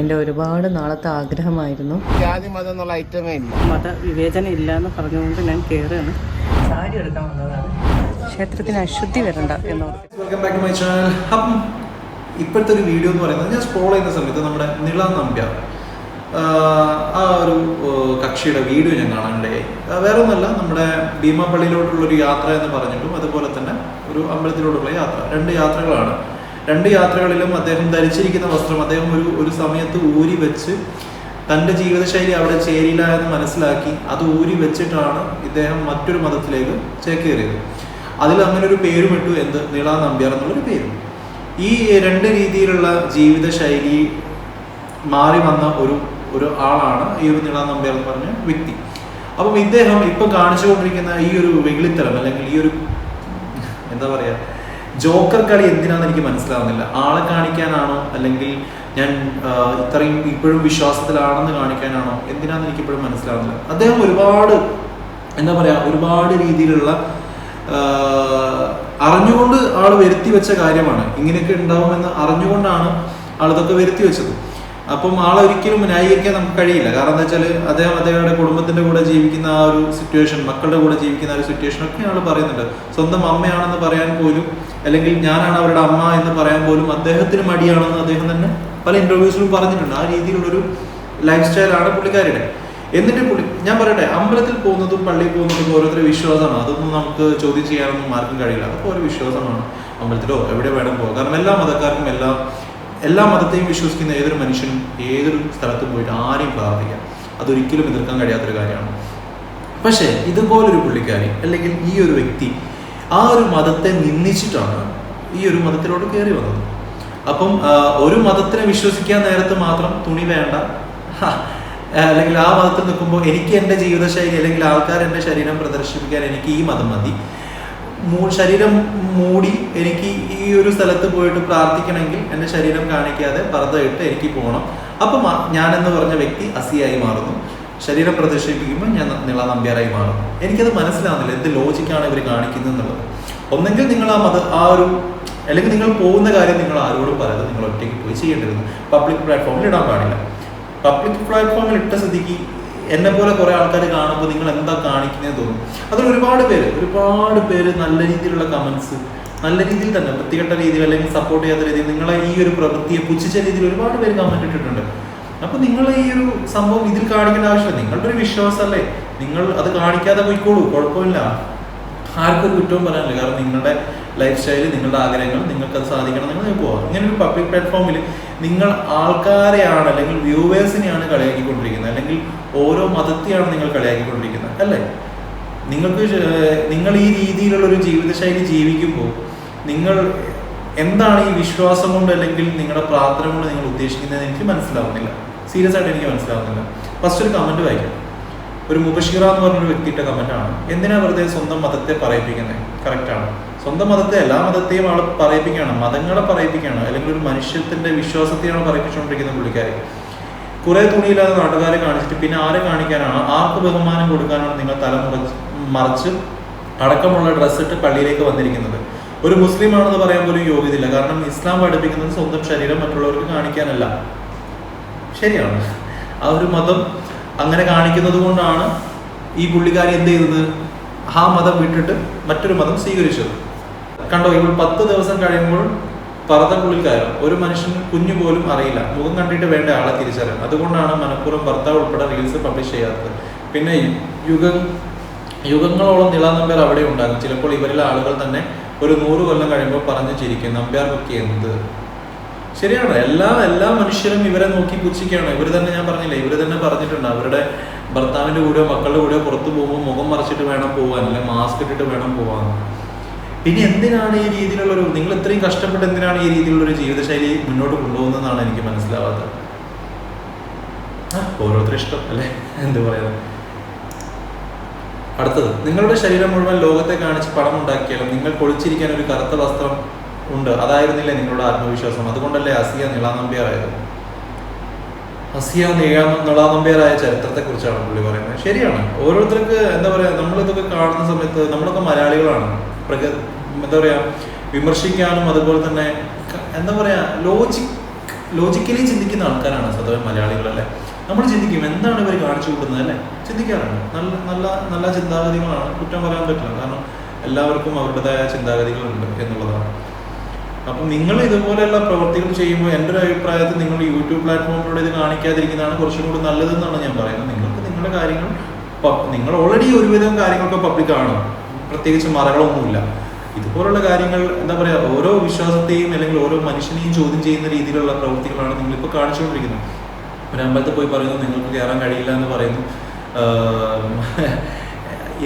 എന്റെ ഒരുപാട് നാളത്തെ ആഗ്രഹമായിരുന്നു. ജാതി മതം എന്നുള്ള ഐറ്റമേ ഇല്ല. മതവിവേചനം ഇല്ല എന്ന് പറഞ്ഞുകൊണ്ട് ഞാൻ കയറുകയാണ് സാരി എടുക്കാൻ വന്നതാണ്. ക്ഷേത്രത്തിന് അശുദ്ധി വരണ്ട എന്നോർത്ത് welcome back to my channel അപ്പം ഇപ്പോഴത്തെ ഒരു വീഡിയോ എന്ന് പറയുന്നത് ഞാൻ സ്ക്രോൾ ചെയ്യുന്ന സമയത്ത് നമ്മുടെ നിള നമ്പ്യാർ ആ ഒരു കക്ഷിയുടെ വീഡിയോ ഞാൻ കാണാനിടയായി. വേറെ ഒന്നല്ല നമ്മുടെ ഭീമാപള്ളിയിലോട്ടുള്ള ഒരു യാത്ര എന്ന് പറഞ്ഞിട്ടും അതുപോലെ തന്നെ ഒരു അമ്പലത്തിലോട്ടുള്ള യാത്ര. രണ്ട് യാത്രകളാണ് രണ്ട് യാത്രകളിലും അദ്ദേഹം ധരിച്ചിരിക്കുന്ന വസ്ത്രം അദ്ദേഹം ഒരു ഒരു സമയത്ത് ഊരി വെച്ച് തന്റെ ജീവിതശൈലി അവിടെ ചേരില്ല എന്ന് മനസ്സിലാക്കി അത് ഊരി വെച്ചിട്ടാണ് ഇദ്ദേഹം മറ്റൊരു മതത്തിലേക്ക് ചേക്കേറിയത്. അതിൽ അങ്ങനെ ഒരു പേരും ഇട്ടു എന്ത്? നീള നമ്പ്യാർ എന്നുള്ളൊരു പേരും. ഈ രണ്ട് രീതിയിലുള്ള ജീവിതശൈലി മാറി വന്ന ഒരു ഒരു ആളാണ് ഈ ഒരു നീള നമ്പ്യാർ എന്ന് പറഞ്ഞ വ്യക്തി. അപ്പം ഇദ്ദേഹം ഇപ്പം കാണിച്ചുകൊണ്ടിരിക്കുന്ന ഈ ഒരു വെകിളിത്തരം അല്ലെങ്കിൽ ഈ ഒരു എന്താ പറയാ ജോക്കർ കളി എന്തിനാന്ന് എനിക്ക് മനസ്സിലാവുന്നില്ല. ആളെ കാണിക്കാനാണോ? അല്ലെങ്കിൽ ഞാൻ ഇത്രയും ഇപ്പോഴും വിശ്വാസത്തിലാണെന്ന് കാണിക്കാനാണോ? എന്തിനാന്ന് എനിക്ക് ഇപ്പോഴും മനസ്സിലാവുന്നില്ല. അദ്ദേഹം ഒരുപാട് എന്താ പറയാ ഒരുപാട് രീതിയിലുള്ള അറിഞ്ഞുകൊണ്ട് ആൾ വരുത്തി വെച്ച കാര്യമാണ്. ഇങ്ങനെയൊക്കെ ഉണ്ടാവുമെന്ന് അറിഞ്ഞുകൊണ്ടാണ് ആൾ ഇതൊക്കെ വരുത്തി വെച്ചത്. അപ്പം ആളെ ഒരിക്കലും ന്യായീകരിക്കാൻ നമുക്ക് കഴിയില്ല. കാരണം എന്താ വെച്ചാൽ അദ്ദേഹം അദ്ദേഹത്തെ കുടുംബത്തിന്റെ കൂടെ ജീവിക്കുന്ന ആ ഒരു സിറ്റുവേഷൻ മക്കളുടെ കൂടെ ജീവിക്കുന്ന ആ ഒരു സിറ്റുവേഷൻ ഒക്കെ ആൾ പറയുന്നുണ്ട്. സ്വന്തം അമ്മയാണെന്ന് പറയാൻ പോലും അല്ലെങ്കിൽ ഞാനാണ് അവരുടെ അമ്മ എന്ന് പറയാൻ പോലും അദ്ദേഹത്തിന് മടിയാണെന്ന് അദ്ദേഹം തന്നെ പല ഇന്റർവ്യൂസിലും പറഞ്ഞിട്ടുണ്ട്. ആ രീതിയിലുള്ളൊരു ലൈഫ് സ്റ്റൈലാണ് പുള്ളിക്കാരുടെ എന്നിട്ട് പുള്ളി ഞാൻ പറയട്ടെ അമ്പലത്തിൽ പോകുന്നതും പള്ളിയിൽ പോകുന്നതും ഓരോരുത്തരുടെ വിശ്വാസമാണ്. അതൊന്നും നമുക്ക് ചോദ്യം ചെയ്യാനൊന്നും ആർക്കും കഴിയില്ല. അതൊക്കെ ഒരു വിശ്വാസമാണ്. അമ്പലത്തിലോ എവിടെ വേണം പോകാം. കാരണം എല്ലാ മതക്കാർക്കും എല്ലാ എല്ലാ മതത്തെയും വിശ്വസിക്കുന്ന ഏതൊരു മനുഷ്യനും ഏതൊരു സ്ഥലത്തും പോയിട്ട് ആരെയും പ്രാർത്ഥിക്കാം. അതൊരിക്കലും എതിർക്കാൻ കഴിയാത്തൊരു കാര്യമാണ്. പക്ഷേ ഇതുപോലൊരു പുള്ളിക്കാരി അല്ലെങ്കിൽ ഈ ഒരു വ്യക്തി ആ ഒരു മതത്തെ നിന്ദിച്ചിട്ടാണ് ഈ ഒരു മതത്തിലോട്ട് കയറി വന്നത്. അപ്പം ഒരു മതത്തിനെ വിശ്വസിക്കാൻ നേരത്ത് മാത്രം തുണി വേണ്ട. അല്ലെങ്കിൽ ആ മതത്തിൽ നിൽക്കുമ്പോൾ എനിക്ക് എന്റെ ജീവിതശൈലി അല്ലെങ്കിൽ ആൾക്കാർ എന്റെ ശരീരം പ്രദർശിപ്പിക്കാൻ എനിക്ക് ഈ മതം മതി. ശരീരം മൂടി എനിക്ക് ഈ ഒരു സ്ഥലത്ത് പോയിട്ട് പ്രാർത്ഥിക്കണമെങ്കിൽ എന്റെ ശരീരം കാണിക്കാതെ പർദ്ദ ഇട്ട് എനിക്ക് പോകണം അപ്പം ഞാനെന്ന് പറഞ്ഞ വ്യക്തി അസിയായി മാറുന്നു. ശരീരം പ്രദർശിപ്പിക്കുമ്പോൾ ഞാൻ നിള നമ്പ്യാറായി മാറും എനിക്കത് മനസ്സിലാവുന്നില്ല എന്ത് ലോജിക്കാണ് ഇവർ കാണിക്കുന്നത് എന്നുള്ളത്. ഒന്നെങ്കിൽ നിങ്ങൾ ആ മത ആ ഒരു അല്ലെങ്കിൽ നിങ്ങൾ പോകുന്ന കാര്യം നിങ്ങൾ ആരോടും പറയാതെ നിങ്ങൾ ഒറ്റയ്ക്ക് പോയി ചെയ്യേണ്ടിരുന്നു പബ്ലിക് പ്ലാറ്റ്ഫോമിൽ ഇടാൻ പാടില്ല. പബ്ലിക് പ്ലാറ്റ്ഫോമിൽ ഇട്ട സ്ഥിതിക്ക് എന്നെ പോലെ കുറെ ആൾക്കാർ കാണുമ്പോൾ നിങ്ങൾ എന്താ കാണിക്കുന്നത് തോന്നും. അതിൽ ഒരുപാട് പേര് ഒരുപാട് പേര് നല്ല രീതിയിലുള്ള കമന്റ്സ് നല്ല രീതിയിൽ തന്നെ വൃത്തികെട്ട രീതിയിൽ അല്ലെങ്കിൽ സപ്പോർട്ട് ചെയ്യാത്ത രീതിയിൽ നിങ്ങളെ ഈ ഒരു പ്രവൃത്തിയെ പുച്ഛിച്ച രീതിയിൽ ഒരുപാട് പേര് കമന്റ് ഇട്ടിട്ടുണ്ട്. അപ്പൊ നിങ്ങൾ ഈ ഒരു സംഭവം ഇതിൽ കാണിക്കേണ്ട ആവശ്യമില്ല. നിങ്ങളുടെ ഒരു വിശ്വാസമല്ലേ? നിങ്ങൾ അത് കാണിക്കാതെ പോയിക്കോളൂ കുഴപ്പമില്ല. ആർക്കും കുറ്റവും പറയാനില്ല. കാരണം നിങ്ങളുടെ ലൈഫ് സ്റ്റൈൽ നിങ്ങളുടെ ആഗ്രഹങ്ങൾ നിങ്ങൾക്ക് അത് സാധിക്കണം നിങ്ങൾ പോവാം. ഇങ്ങനെ ഒരു പബ്ലിക് പ്ലാറ്റ്ഫോമിൽ നിങ്ങൾ ആൾക്കാരെയാണ് അല്ലെങ്കിൽ വ്യൂവേഴ്സിനെയാണ് കളിയാക്കിക്കൊണ്ടിരിക്കുന്നത്. അല്ലെങ്കിൽ ഓരോ മതത്തെയാണ് നിങ്ങൾ കളിയാക്കിക്കൊണ്ടിരിക്കുന്നത്. അല്ലേ? നിങ്ങൾക്ക് നിങ്ങൾ ഈ രീതിയിലുള്ള ഒരു ജീവിതശൈലി ജീവിക്കുമ്പോൾ നിങ്ങൾ എന്താണ് ഈ വിശ്വാസം കൊണ്ട് അല്ലെങ്കിൽ നിങ്ങളുടെ പ്രാർത്ഥന കൊണ്ട് നിങ്ങൾ ഉദ്ദേശിക്കുന്നത് എനിക്ക് മനസ്സിലാവുന്നില്ല. സീരിയസ് ആയിട്ട് എനിക്ക് മനസ്സിലാവുന്നില്ല. ഫസ്റ്റ് ഒരു കമന്റ് വായിക്കാം. ഒരു മുബഷീറ എന്ന് പറഞ്ഞൊരു വ്യക്തിയുടെ കമന്റ് ആണ്. എന്തിനാ വെറുതെ സ്വന്തം മതത്തെ പറയിപ്പിക്കുന്നത് കറക്റ്റ് ആണ്. സ്വന്തം മതത്തെ എല്ലാ മതത്തെയും ആൾ പറയിപ്പിക്കുകയാണ്. മതങ്ങളെ പറയിപ്പിക്കുകയാണ്. അല്ലെങ്കിൽ ഒരു മനുഷ്യത്തിന്റെ വിശ്വാസത്തെയാണ് പറയിപ്പിച്ചുകൊണ്ടിരിക്കുന്ന പുള്ളിക്കാരി. കുറെ തുണിയില്ലാതെ നാട്ടുകാരെ കാണിച്ചിട്ട് പിന്നെ ആരെ കാണിക്കാനാണ്? ആർക്ക് ബഹുമാനം കൊടുക്കാനാണ് നിങ്ങൾ തല മുറച്ച് മറച്ച് അടക്കമുള്ള ഡ്രസ്സ് ഇട്ട് പള്ളിയിലേക്ക് വന്നിരിക്കുന്നത്? ഒരു മുസ്ലിം ആണെന്ന് പറയാൻ പോലും യോഗ്യതയില്ല. കാരണം ഇസ്ലാം പഠിപ്പിക്കുന്നത് സ്വന്തം ശരീരം മറ്റുള്ളവർക്ക് കാണിക്കാനല്ല. ശരിയാണ്. ആ ഒരു മതം അങ്ങനെ കാണിക്കുന്നത് കൊണ്ടാണ് ഈ പുള്ളിക്കാരി എന്ത് ചെയ്തത്? ആ മതം വിട്ടിട്ട് മറ്റൊരു മതം സ്വീകരിച്ചത്. കണ്ടോ ഇവൾ പത്ത് ദിവസം കഴിയുമ്പോൾ പർദ്ദക്കുള്ളിൽ കയറും. ഒരു മനുഷ്യൻ കുഞ്ഞു പോലും അറിയില്ല. മുഖം കണ്ടിട്ട് വേണ്ട ആളെ തിരിച്ചറിയാൻ. അതുകൊണ്ടാണ് മനഃപൂർവം ഭർത്താവ് ഉൾപ്പെടെ റീൽസ് പബ്ലിഷ് ചെയ്യാത്തത്. പിന്നെ യുഗം യുഗങ്ങളോളം നിള നമ്പ്യാർ അവിടെ ഉണ്ടാകും ചിലപ്പോൾ ഇവരിലെ ആളുകൾ തന്നെ ഒരു നൂറ് കൊല്ലം കഴിയുമ്പോൾ പറഞ്ഞു ചിരിക്കും നമ്പ്യാർക്കൊക്കെ എന്ത് ശരിയാണ്. എല്ലാ എല്ലാ മനുഷ്യരും ഇവരെ നോക്കി പുച്ഛിക്കുകയാണ്. ഇവർ തന്നെ ഞാൻ പറഞ്ഞില്ലേ ഇവർ തന്നെ പറഞ്ഞിട്ടുണ്ട് അവരുടെ ഭർത്താവിന്റെ കൂടെയോ മക്കളുടെ കൂടെയോ പുറത്തു പോകുമ്പോൾ മുഖം മറച്ചിട്ട് വേണം പോകാൻ അല്ലെങ്കിൽ മാസ്ക് ഇട്ടിട്ട് വേണം പോകാൻ പിന്നെ എന്തിനാണ് ഈ രീതിയിലുള്ള ഒരു നിങ്ങൾ ഇത്രയും കഷ്ടപ്പെട്ട് എന്തിനാണ് ഈ രീതിയിലുള്ള ഒരു ജീവിതശൈലി മുന്നോട്ട് കൊണ്ടുപോകുന്നതെന്നാണ് എനിക്ക് മനസ്സിലാവാത്തത്? ഓരോരുത്തരും ഇഷ്ടം അല്ലേ? എന്ത് പറയാ അടുത്തത് നിങ്ങളുടെ ശരീരം മുഴുവൻ ലോകത്തെ കാണിച്ച് പണം ഉണ്ടാക്കിയാലും നിങ്ങൾ പൊളിച്ചിരിക്കാൻ ഒരു കറുത്ത വസ്ത്രം ഉണ്ട്. അതായിരുന്നില്ലേ നിങ്ങളുടെ ആത്മവിശ്വാസം? അതുകൊണ്ടല്ലേ അസിയ നിളാനമ്പ്യാറായത് അസിയ നിളാനമ്പ്യാറായ ചരിത്രത്തെ കുറിച്ചാണ് പുള്ളി പറയുന്നത്. ശരിയാണ്. ഓരോരുത്തർക്ക് എന്താ പറയാ നമ്മളിതൊക്കെ കാണുന്ന സമയത്ത് നമ്മളൊക്കെ മലയാളികളാണ്. പ്രക എന്താ പറയാ വിമർശിക്കാനും അതുപോലെ തന്നെ എന്താ പറയാ ലോജിക് ലോജിക്കലി ചിന്തിക്കുന്ന ആൾക്കാരാണ് സ്വതവേ മലയാളികളല്ലേ നമ്മൾ ചിന്തിക്കും എന്താണ് ഇവർ കാണിച്ചു കൂട്ടുന്നത് അല്ലേ? ചിന്തിക്കാറുണ്ട്. നല്ല നല്ല നല്ല ചിന്താഗതികളാണ്. കുറ്റം പറയാൻ പറ്റില്ല. കാരണം എല്ലാവർക്കും അവരുടേതായ ചിന്താഗതികളുണ്ട് എന്നുള്ളതാണ്. അപ്പം നിങ്ങൾ ഇതുപോലെയുള്ള പ്രവർത്തികൾ ചെയ്യുമ്പോൾ എന്റെ ഒരു അഭിപ്രായത്തിൽ നിങ്ങൾ യൂട്യൂബ് പ്ലാറ്റ്ഫോമിലൂടെ ഇത് കാണിക്കാതിരിക്കുന്നതാണ് കുറച്ചും കൂടി നല്ലതെന്നാണ് ഞാൻ പറയുന്നത്. നിങ്ങൾക്ക് നിങ്ങളുടെ കാര്യങ്ങൾ നിങ്ങൾ ഓൾറെഡി ഒരുവിധം കാര്യങ്ങളൊക്കെ പബ്ലിക് ആണ്. പ്രത്യേകിച്ച് മറകളൊന്നുമില്ല. ഇതുപോലുള്ള കാര്യങ്ങൾ എന്താ പറയുക ഓരോ വിശ്വാസത്തെയും അല്ലെങ്കിൽ ഓരോ മനുഷ്യനെയും ചോദ്യം ചെയ്യുന്ന രീതിയിലുള്ള പ്രവൃത്തികളാണ് നിങ്ങളിപ്പോൾ കാണിച്ചുകൊണ്ടിരിക്കുന്നത്. ഒരു അമ്പലത്തിൽ പോയി പറയുന്നു നിങ്ങൾക്ക് കയറാൻ കഴിയില്ല എന്ന് പറയുന്നു.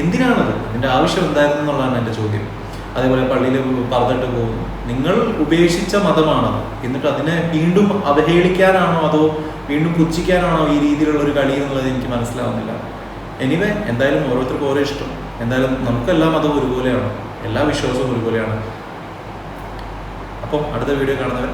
എന്തിനാണത്? ഇതിന്റെ ആവശ്യം എന്തായിരുന്നു എന്നുള്ളതാണ് എന്റെ ചോദ്യം. അതേപോലെ പള്ളിയിൽ പറഞ്ഞിട്ട് പോകും. നിങ്ങൾ ഉപേക്ഷിച്ച മതമാണത്. എന്നിട്ട് അതിനെ വീണ്ടും അവഹേളിക്കാനാണോ അതോ വീണ്ടും പുച്ഛിക്കാനാണോ ഈ രീതിയിലുള്ള ഒരു കളി എന്നുള്ളത് എനിക്ക് മനസ്സിലാവുന്നില്ല. എനിവേ എന്തായാലും ഓരോരുത്തർക്കും ഓരോ ഇഷ്ടം. എന്തായാലും നമുക്കെല്ലാം മതവും ഒരുപോലെയാണ്. എല്ലാ വിശ്വാസവും ഒരുപോലെയാണ്. അപ്പം അടുത്ത വീഡിയോ കാണുന്നവർ